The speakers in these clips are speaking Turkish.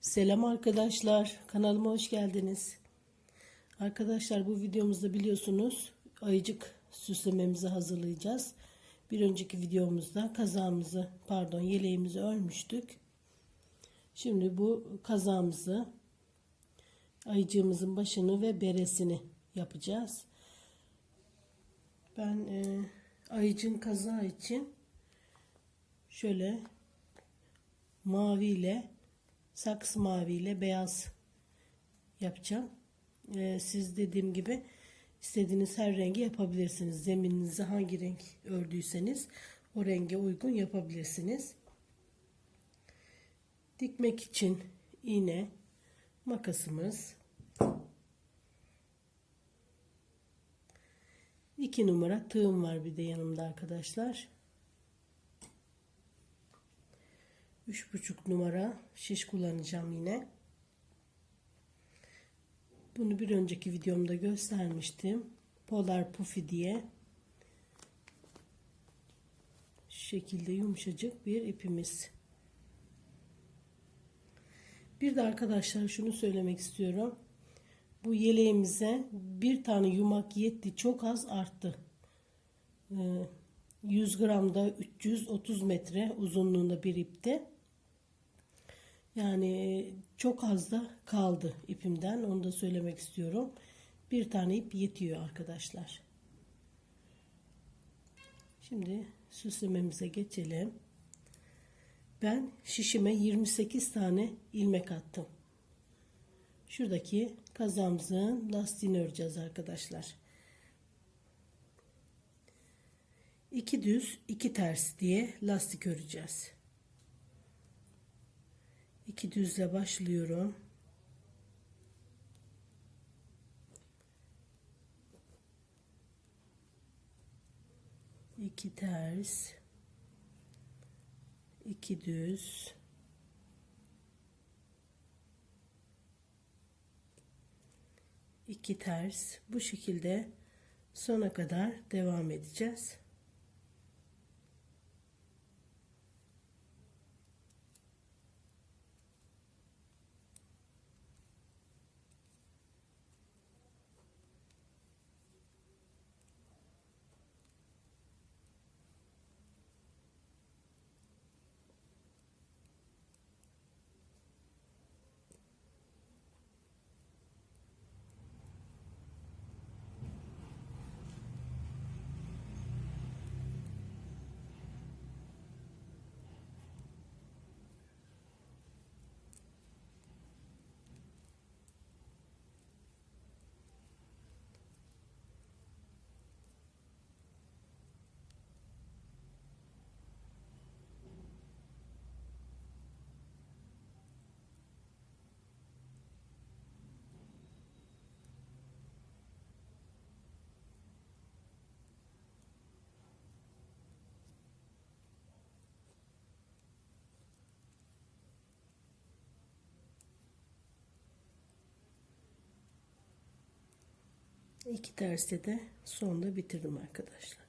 Selam arkadaşlar, kanalıma hoş geldiniz. Arkadaşlar bu videomuzda biliyorsunuz ayıcık süslememizi hazırlayacağız. Bir önceki videomuzda kazağımızı, pardon yeleğimizi örmüştük. Şimdi bu kazağımızı, ayıcığımızın başını ve beresini yapacağız. Ben e, ayıcın kazağı için şöyle mavi ile saks mavi ile beyaz yapacağım. Ee, siz dediğim gibi istediğiniz her rengi yapabilirsiniz. Zemininizi hangi renk ördüyseniz o renge uygun yapabilirsiniz. Dikmek için iğne, makasımız, 2 numara tığım var bir de yanımda arkadaşlar. 3,5 numara şiş kullanacağım yine. Bunu bir önceki videomda göstermiştim. Polar Puffy diye. Şu şekilde yumuşacık bir ipimiz. Bir de arkadaşlar şunu söylemek istiyorum. Bu yeleğimize bir tane yumak yetti. Çok az arttı. Ee, 100 gramda 330 metre uzunluğunda bir ipte. Yani çok az da kaldı ipimden. Onu da söylemek istiyorum. Bir tane ip yetiyor arkadaşlar. Şimdi süslememize geçelim. Ben şişime 28 tane ilmek attım. Şuradaki kazamızın lastiğini öreceğiz arkadaşlar. İki düz, iki ters diye lastik öreceğiz. İki düzle başlıyorum. İki ters. iki düz. iki ters. Bu şekilde sona kadar devam edeceğiz. İki terste de sonda bitirdim arkadaşlar.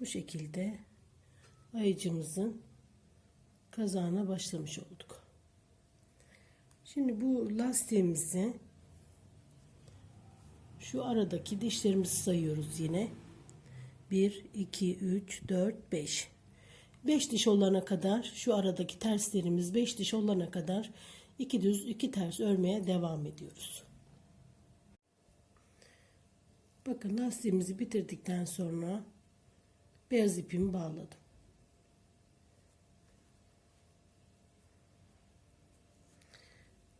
Bu şekilde ayıcımızın kazağına başlamış olduk. Şimdi bu lastiğimizi şu aradaki dişlerimizi sayıyoruz yine. 1, 2, 3, 4, 5. 5 diş olana kadar şu aradaki terslerimiz 5 diş olana kadar iki düz iki ters örmeye devam ediyoruz. Bakın lastiğimizi bitirdikten sonra beyaz ipimi bağladım.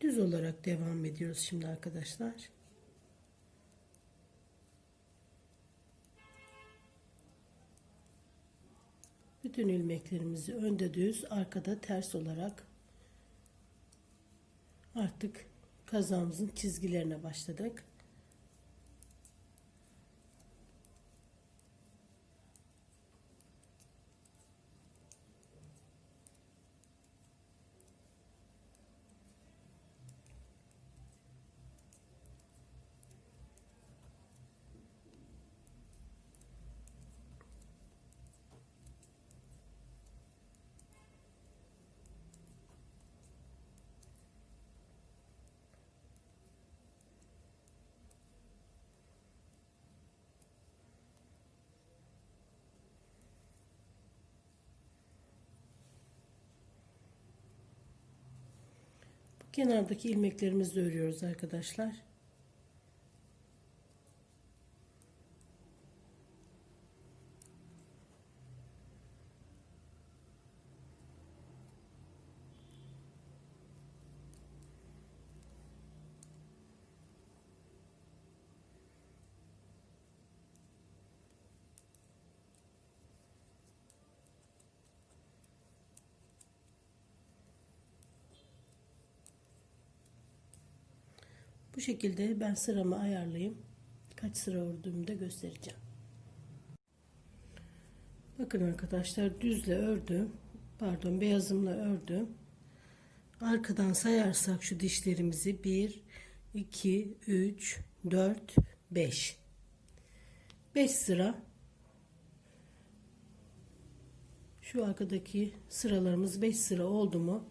Düz olarak devam ediyoruz şimdi arkadaşlar. Bütün ilmeklerimizi önde düz, arkada ters olarak artık kazağımızın çizgilerine başladık. Kenardaki ilmeklerimizi örüyoruz arkadaşlar. Bu şekilde ben sıramı ayarlayayım. Kaç sıra ördüğümü de göstereceğim. Bakın arkadaşlar düzle ördüm. Pardon beyazımla ördüm. Arkadan sayarsak şu dişlerimizi 1, 2, 3, 4, 5. 5 sıra. Şu arkadaki sıralarımız 5 sıra oldu mu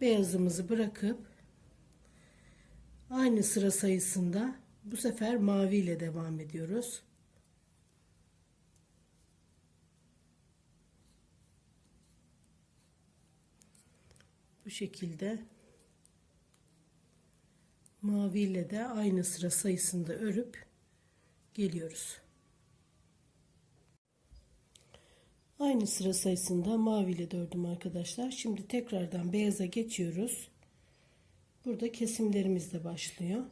beyazımızı bırakıp Aynı sıra sayısında bu sefer mavi ile devam ediyoruz. Bu şekilde mavi ile de aynı sıra sayısında örüp geliyoruz. Aynı sıra sayısında mavi ile de ördüm arkadaşlar. Şimdi tekrardan beyaza geçiyoruz. Burada kesimlerimiz de başlıyor.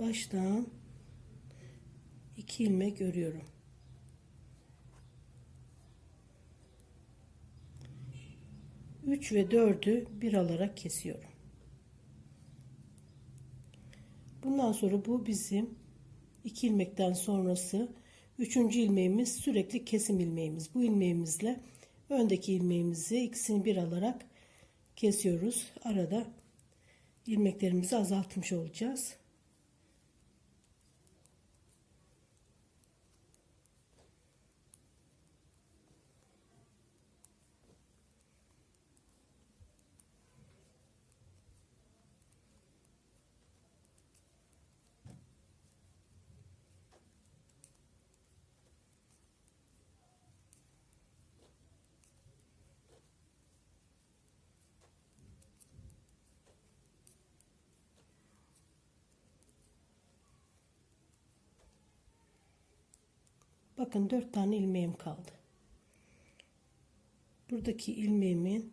Baştan iki ilmek örüyorum. Üç ve dördü bir alarak kesiyorum. Bundan sonra bu bizim iki ilmekten sonrası Üçüncü ilmeğimiz sürekli kesim ilmeğimiz. Bu ilmeğimizle öndeki ilmeğimizi ikisini bir alarak kesiyoruz. Arada ilmeklerimizi azaltmış olacağız. Bakın dört tane ilmeğim kaldı. Buradaki ilmeğimin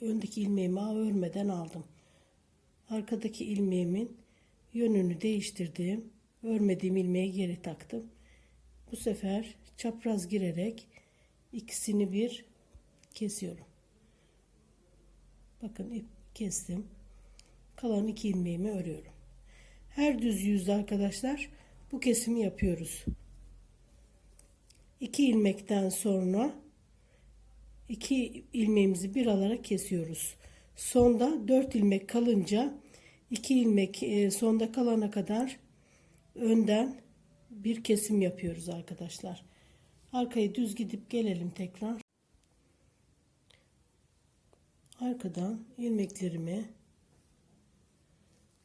öndeki ilmeğimi örmeden aldım. Arkadaki ilmeğimin yönünü değiştirdim. Örmediğim ilmeği geri taktım. Bu sefer çapraz girerek ikisini bir kesiyorum. Bakın ip kestim. Kalan iki ilmeğimi örüyorum. Her düz yüzde arkadaşlar bu kesimi yapıyoruz. 2 ilmekten sonra 2 ilmeğimizi bir alarak kesiyoruz. Sonda 4 ilmek kalınca 2 ilmek e, sonda kalana kadar önden bir kesim yapıyoruz arkadaşlar. Arkayı düz gidip gelelim tekrar. Arkadan ilmeklerimi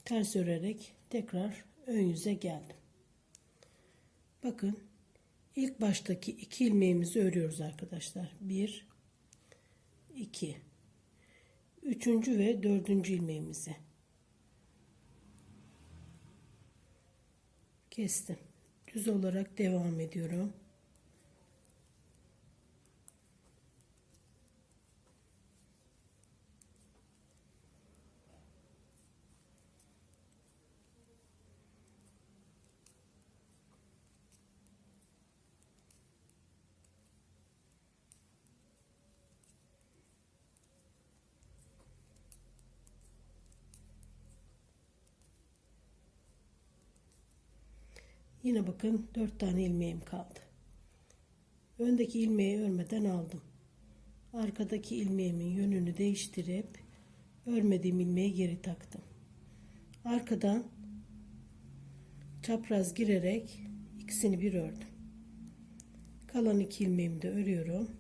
ters örerek tekrar ön yüze geldim. Bakın İlk baştaki iki ilmeğimizi örüyoruz arkadaşlar. Bir, iki, üçüncü ve dördüncü ilmeğimizi kestim. Düz olarak devam ediyorum. Yine bakın 4 tane ilmeğim kaldı. Öndeki ilmeği örmeden aldım. Arkadaki ilmeğimin yönünü değiştirip örmediğim ilmeği geri taktım. Arkadan çapraz girerek ikisini bir ördüm. Kalan iki ilmeğimi de örüyorum.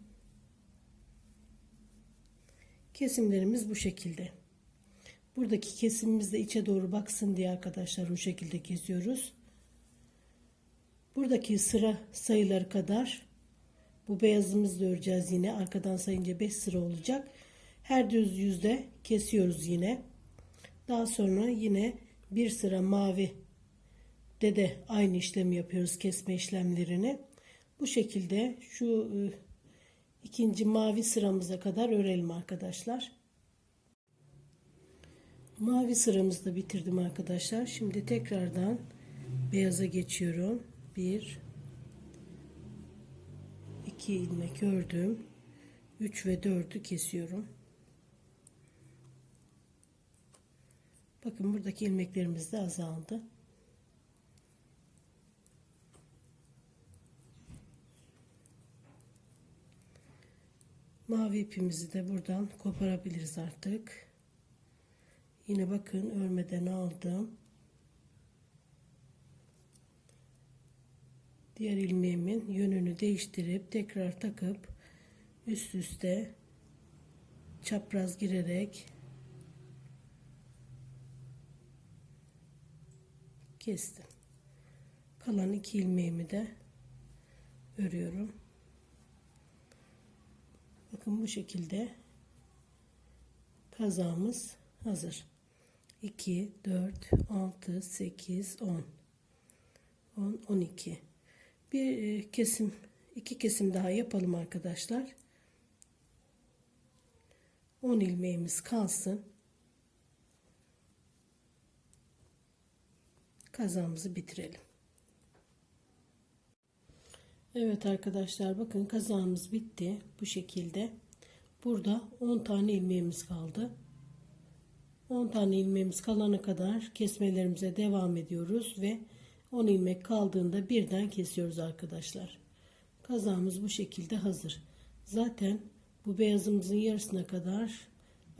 Kesimlerimiz bu şekilde. Buradaki kesimimiz de içe doğru baksın diye arkadaşlar bu şekilde geziyoruz buradaki sıra sayıları kadar Bu beyazımızı da öreceğiz yine. Arkadan sayınca 5 sıra olacak. Her düz yüzde kesiyoruz yine. Daha sonra yine bir sıra mavi de de aynı işlemi yapıyoruz kesme işlemlerini. Bu şekilde şu e, ikinci mavi sıramıza kadar örelim arkadaşlar. Mavi sıramızı da bitirdim arkadaşlar. Şimdi tekrardan beyaza geçiyorum. 1 2 ilmek ördüm. 3 ve 4'ü kesiyorum. Bakın buradaki ilmeklerimiz de azaldı. Mavi ipimizi de buradan koparabiliriz artık. Yine bakın örmeden aldım. Diğer ilmeğimin yönünü değiştirip tekrar takıp üst üste çapraz girerek kestim. Kalan iki ilmeğimi de örüyorum. Bakın bu şekilde kazağımız hazır. 2, 4, 6, 8, 10. 10, 12. Bir e, kesim, iki kesim daha yapalım arkadaşlar. 10 ilmeğimiz kalsın. Kazağımızı bitirelim. Evet arkadaşlar bakın kazağımız bitti. Bu şekilde. Burada 10 tane ilmeğimiz kaldı. 10 tane ilmeğimiz kalana kadar kesmelerimize devam ediyoruz ve 10 ilmek kaldığında birden kesiyoruz arkadaşlar. Kazağımız bu şekilde hazır. Zaten bu beyazımızın yarısına kadar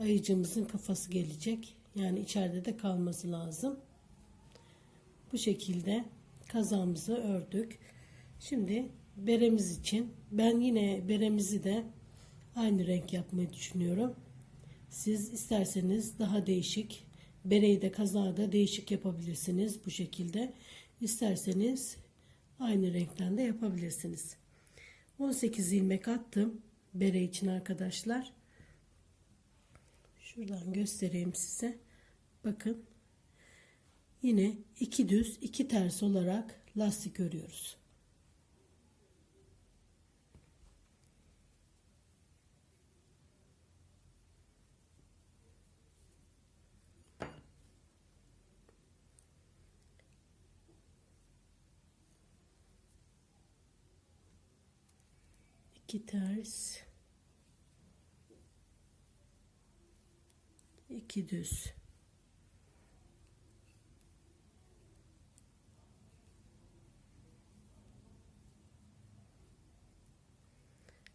ayıcımızın kafası gelecek. Yani içeride de kalması lazım. Bu şekilde kazağımızı ördük. Şimdi beremiz için ben yine beremizi de aynı renk yapmayı düşünüyorum. Siz isterseniz daha değişik bereyi de kazağı da değişik yapabilirsiniz bu şekilde. İsterseniz aynı renkten de yapabilirsiniz. 18 ilmek attım bere için arkadaşlar. Şuradan göstereyim size. Bakın. Yine iki düz iki ters olarak lastik örüyoruz. İki ters. İki düz.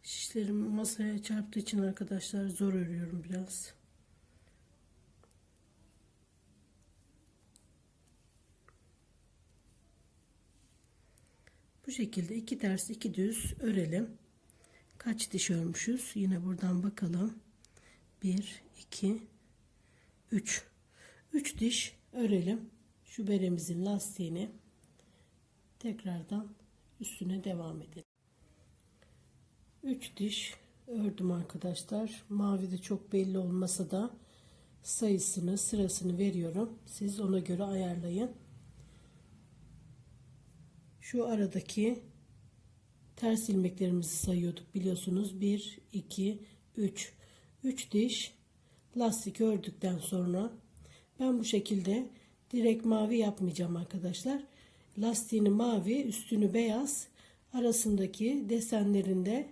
Şişlerim masaya çarptığı için arkadaşlar zor örüyorum biraz. Bu şekilde iki ters iki düz örelim kaç diş örmüşüz? Yine buradan bakalım. 1, 2, 3. 3 diş örelim. Şu beremizin lastiğini tekrardan üstüne devam edelim. 3 diş ördüm arkadaşlar. Mavi de çok belli olmasa da sayısını sırasını veriyorum. Siz ona göre ayarlayın. Şu aradaki ters ilmeklerimizi sayıyorduk biliyorsunuz. 1, 2, 3. 3 diş lastik ördükten sonra ben bu şekilde direkt mavi yapmayacağım arkadaşlar. Lastiğini mavi, üstünü beyaz, arasındaki desenlerinde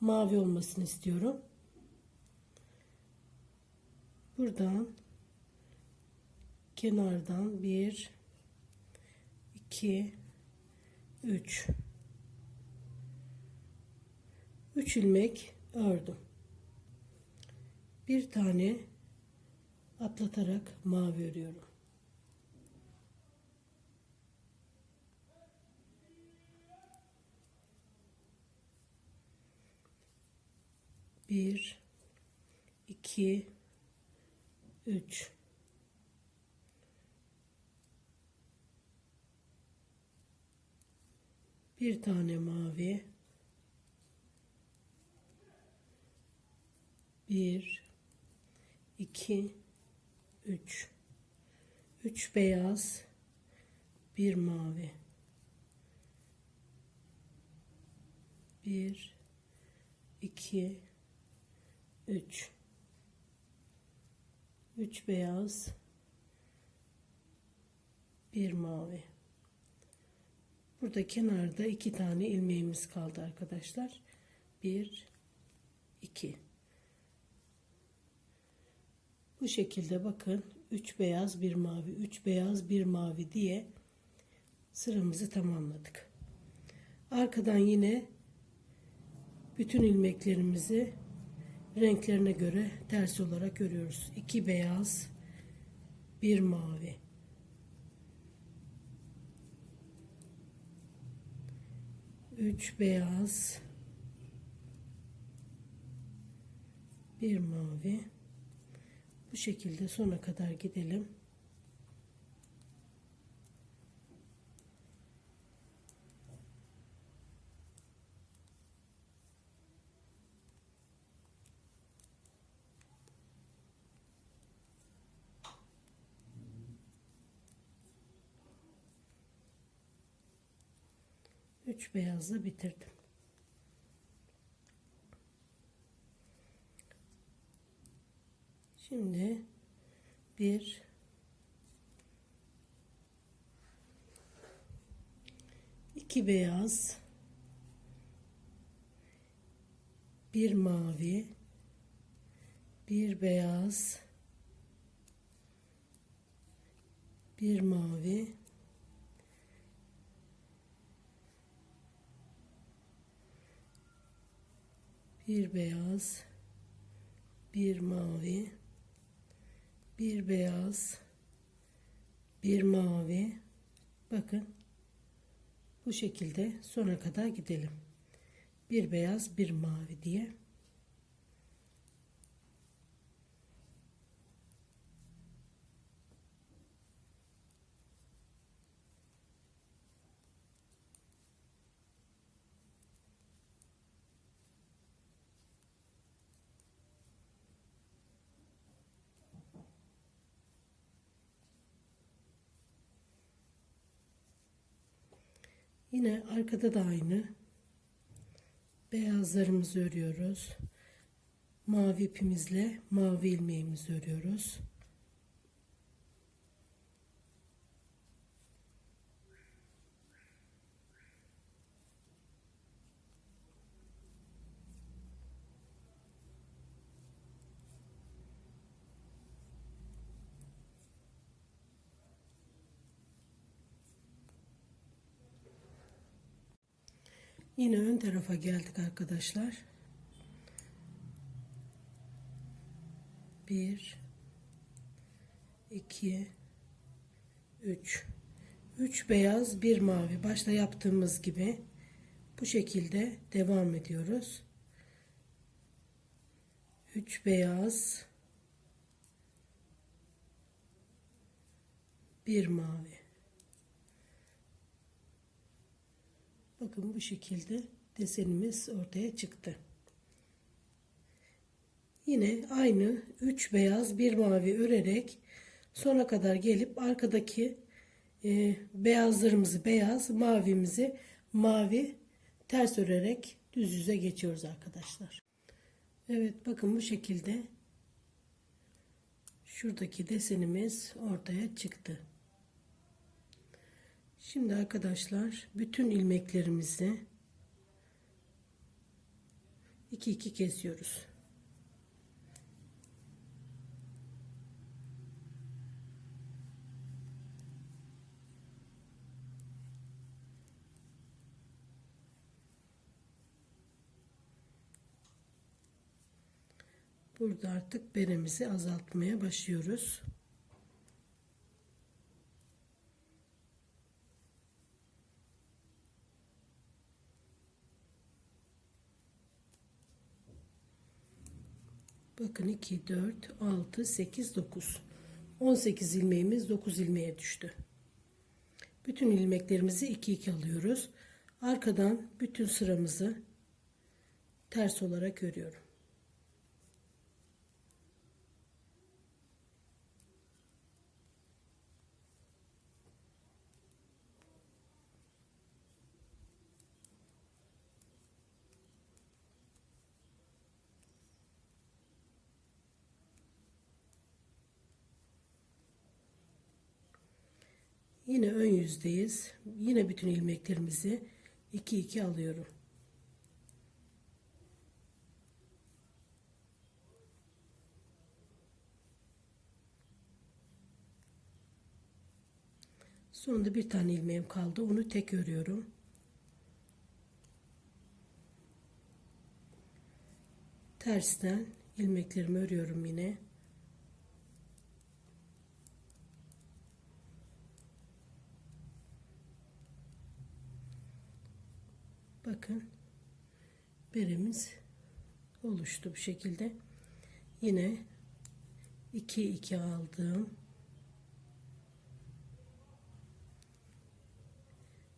mavi olmasını istiyorum. Buradan kenardan 1 2 3 3 ilmek ördüm. Bir tane atlatarak mavi örüyorum. Bir, iki, üç. Bir tane mavi. 1 2 3 3 beyaz bir mavi. 1 2 3 3 beyaz bir mavi. Burada kenarda iki tane ilmeğimiz kaldı arkadaşlar. 1 2 bu şekilde bakın 3 beyaz bir mavi 3 beyaz bir mavi diye sıramızı tamamladık. Arkadan yine bütün ilmeklerimizi renklerine göre ters olarak örüyoruz 2 beyaz bir mavi. Üç beyaz bir mavi bu şekilde sona kadar gidelim. Üç beyazla bitirdim. Şimdi bir iki beyaz bir mavi bir beyaz bir mavi bir beyaz bir mavi bir beyaz bir mavi. Bakın bu şekilde sona kadar gidelim. Bir beyaz bir mavi diye Yine arkada da aynı. Beyazlarımızı örüyoruz. Mavi ipimizle mavi ilmeğimizi örüyoruz. Yine ön tarafa geldik arkadaşlar. Bir, iki, üç. Üç beyaz, bir mavi. Başta yaptığımız gibi bu şekilde devam ediyoruz. Üç beyaz, bir mavi. Bakın bu şekilde desenimiz ortaya çıktı. Yine aynı 3 beyaz bir mavi örerek sona kadar gelip arkadaki e, beyazlarımızı beyaz mavimizi mavi ters örerek düz yüze geçiyoruz arkadaşlar. Evet bakın bu şekilde şuradaki desenimiz ortaya çıktı. Şimdi arkadaşlar bütün ilmeklerimizi iki iki kesiyoruz. Burada artık beremizi azaltmaya başlıyoruz. Bakın 2, 4, 6, 8, 9. 18 ilmeğimiz 9 ilmeğe düştü. Bütün ilmeklerimizi 2 2 alıyoruz. Arkadan bütün sıramızı ters olarak örüyorum. Yine ön yüzdeyiz. Yine bütün ilmeklerimizi 2 2 alıyorum. Sonunda bir tane ilmeğim kaldı. Onu tek örüyorum. Tersten ilmeklerimi örüyorum yine. Bakın beremiz oluştu bu şekilde. Yine 2 2 aldım.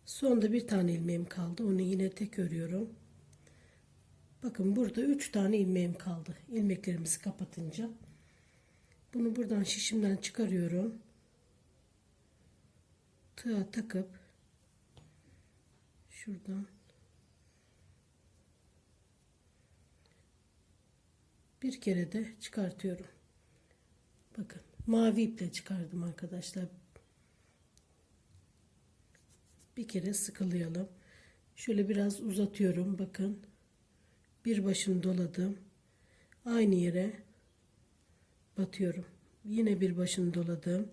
Sonda bir tane ilmeğim kaldı. Onu yine tek örüyorum. Bakın burada 3 tane ilmeğim kaldı. İlmeklerimizi kapatınca. Bunu buradan şişimden çıkarıyorum. Tığa takıp şuradan bir kere de çıkartıyorum. Bakın mavi iple çıkardım arkadaşlar. Bir kere sıkılayalım. Şöyle biraz uzatıyorum. Bakın. Bir başını doladım. Aynı yere batıyorum. Yine bir başını doladım.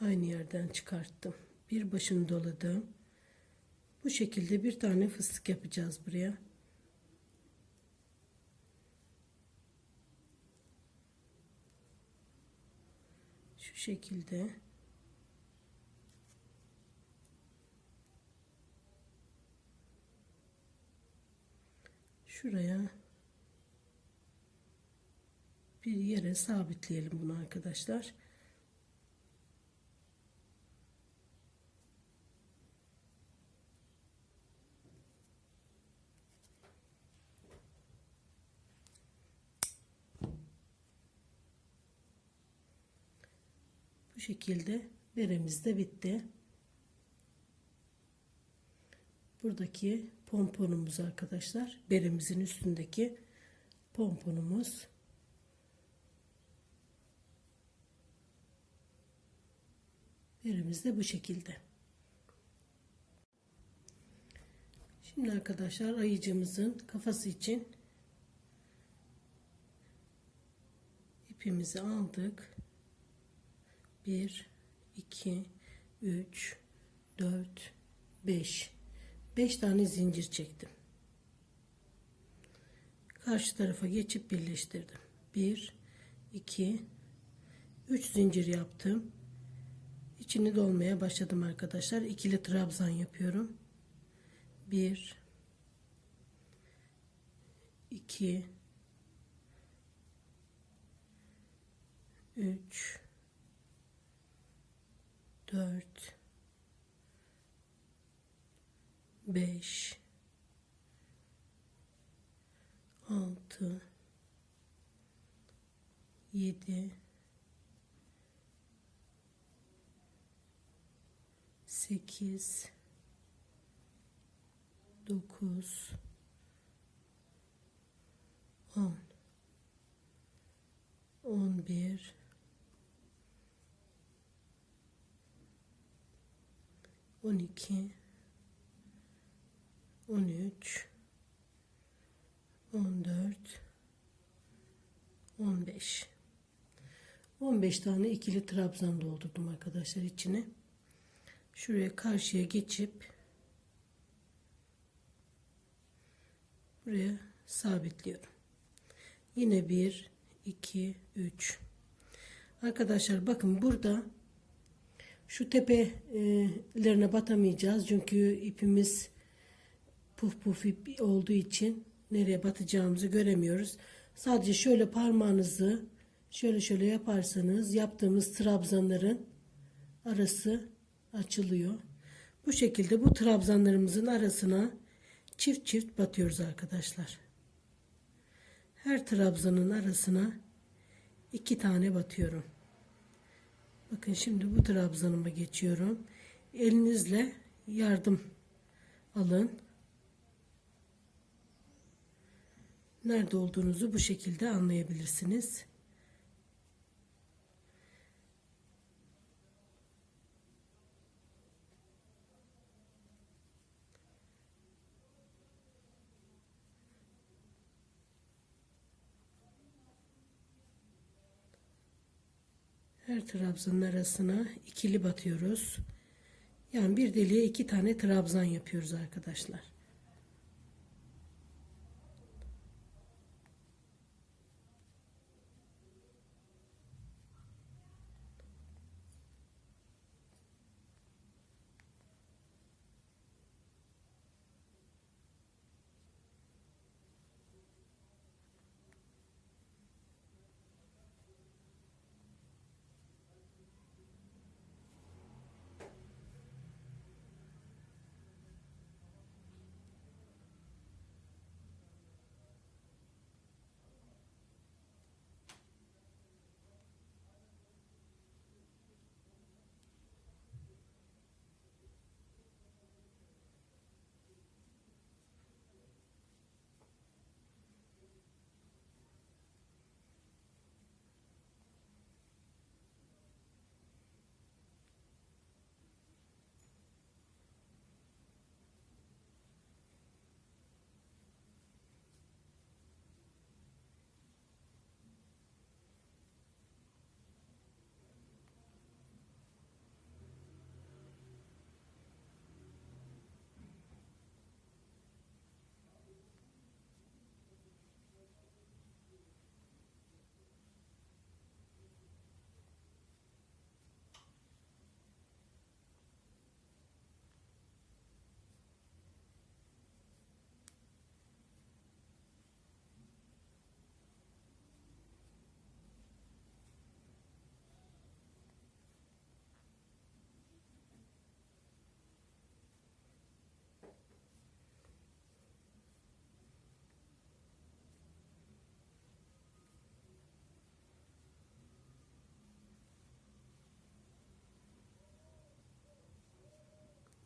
Aynı yerden çıkarttım. Bir başını doladım. Bu şekilde bir tane fıstık yapacağız buraya. Şu şekilde. Şuraya bir yere sabitleyelim bunu arkadaşlar. Şekilde beremiz de bitti. Buradaki pomponumuz arkadaşlar. Beremizin üstündeki pomponumuz. Beremiz de bu şekilde. Şimdi arkadaşlar ayıcımızın kafası için ipimizi aldık. 1 2 3 4 5 5 tane zincir çektim. Karşı tarafa geçip birleştirdim. 1 2 3 zincir yaptım. İçini dolmaya başladım arkadaşlar. İkili trabzan yapıyorum. 1 2 3 4 5 6 7 8 9 10 11 12 13 14 15 15 tane ikili trabzan doldurdum arkadaşlar içine. Şuraya karşıya geçip buraya sabitliyorum. Yine 1 2 3 Arkadaşlar bakın burada şu tepelerine batamayacağız çünkü ipimiz puf puf ip olduğu için nereye batacağımızı göremiyoruz. Sadece şöyle parmağınızı şöyle şöyle yaparsanız yaptığımız trabzanların arası açılıyor. Bu şekilde bu trabzanlarımızın arasına çift çift batıyoruz arkadaşlar. Her trabzanın arasına iki tane batıyorum. Bakın şimdi bu trabzanıma geçiyorum. Elinizle yardım alın. Nerede olduğunuzu bu şekilde anlayabilirsiniz. Her trabzanın arasına ikili batıyoruz. Yani bir deliğe iki tane trabzan yapıyoruz arkadaşlar.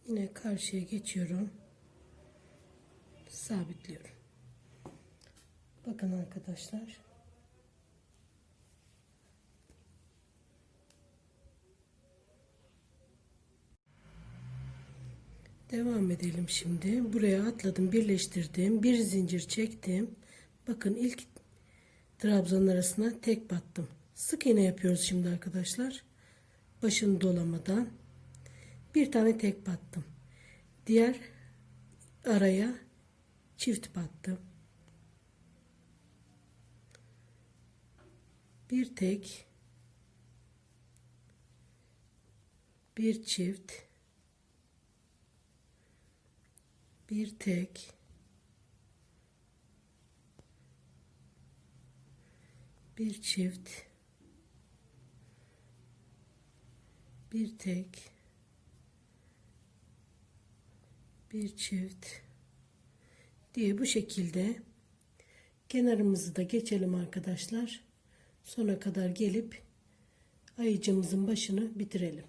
Yine karşıya geçiyorum. Sabitliyorum. Bakın arkadaşlar. Devam edelim şimdi. Buraya atladım, birleştirdim. Bir zincir çektim. Bakın ilk trabzanın arasına tek battım. Sık iğne yapıyoruz şimdi arkadaşlar. Başını dolamadan bir tane tek battım. Diğer araya çift battım. Bir tek bir çift bir tek bir çift bir tek bir çift diye bu şekilde kenarımızı da geçelim arkadaşlar. Sona kadar gelip ayıcımızın başını bitirelim.